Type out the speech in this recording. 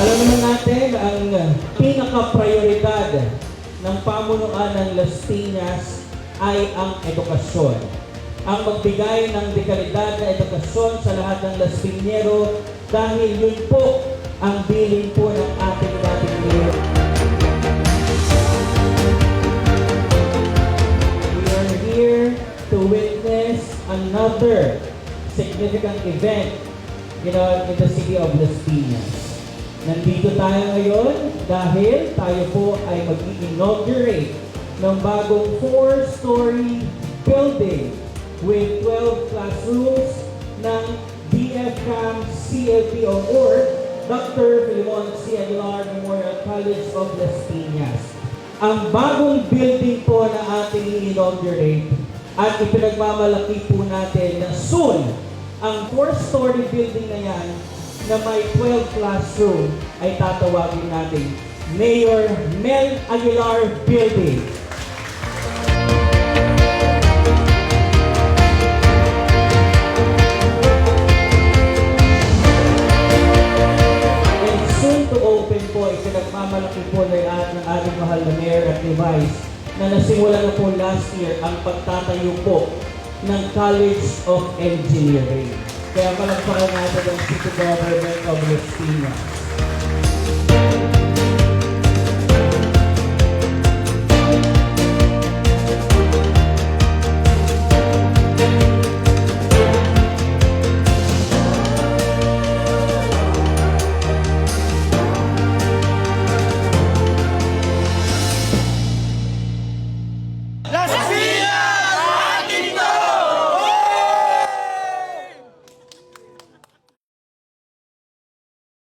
Alam naman natin ang pinaka-prioridad ng pamunuan ng Las Piñas ay ang edukasyon. Ang magbigay ng dekalidad na edukasyon sa lahat ng Las Piñero dahil yun po ang bilin po ng witness another significant event know, in the city of Las Piñas. Nandito tayo ngayon dahil tayo po ay mag-inaugurate ng bagong four-story building with 12 classrooms ng DFCAM CLPO or Dr. Filimon C. Aguilar Memorial College of Las Piñas. Ang bagong building po na ating inaugurate at ipinagmamalaki po natin na soon ang four-story building na yan na may 12 classroom ay tatawagin natin Mayor Mel Aguilar Building. And soon to open po, ipinagmamalaki po na lahat ng ating mahal na Mayor at Vice na nasimula na po last year ang pagtatayo po ng College of Engineering. Kaya palagpakan natin ang City Government of Piñas.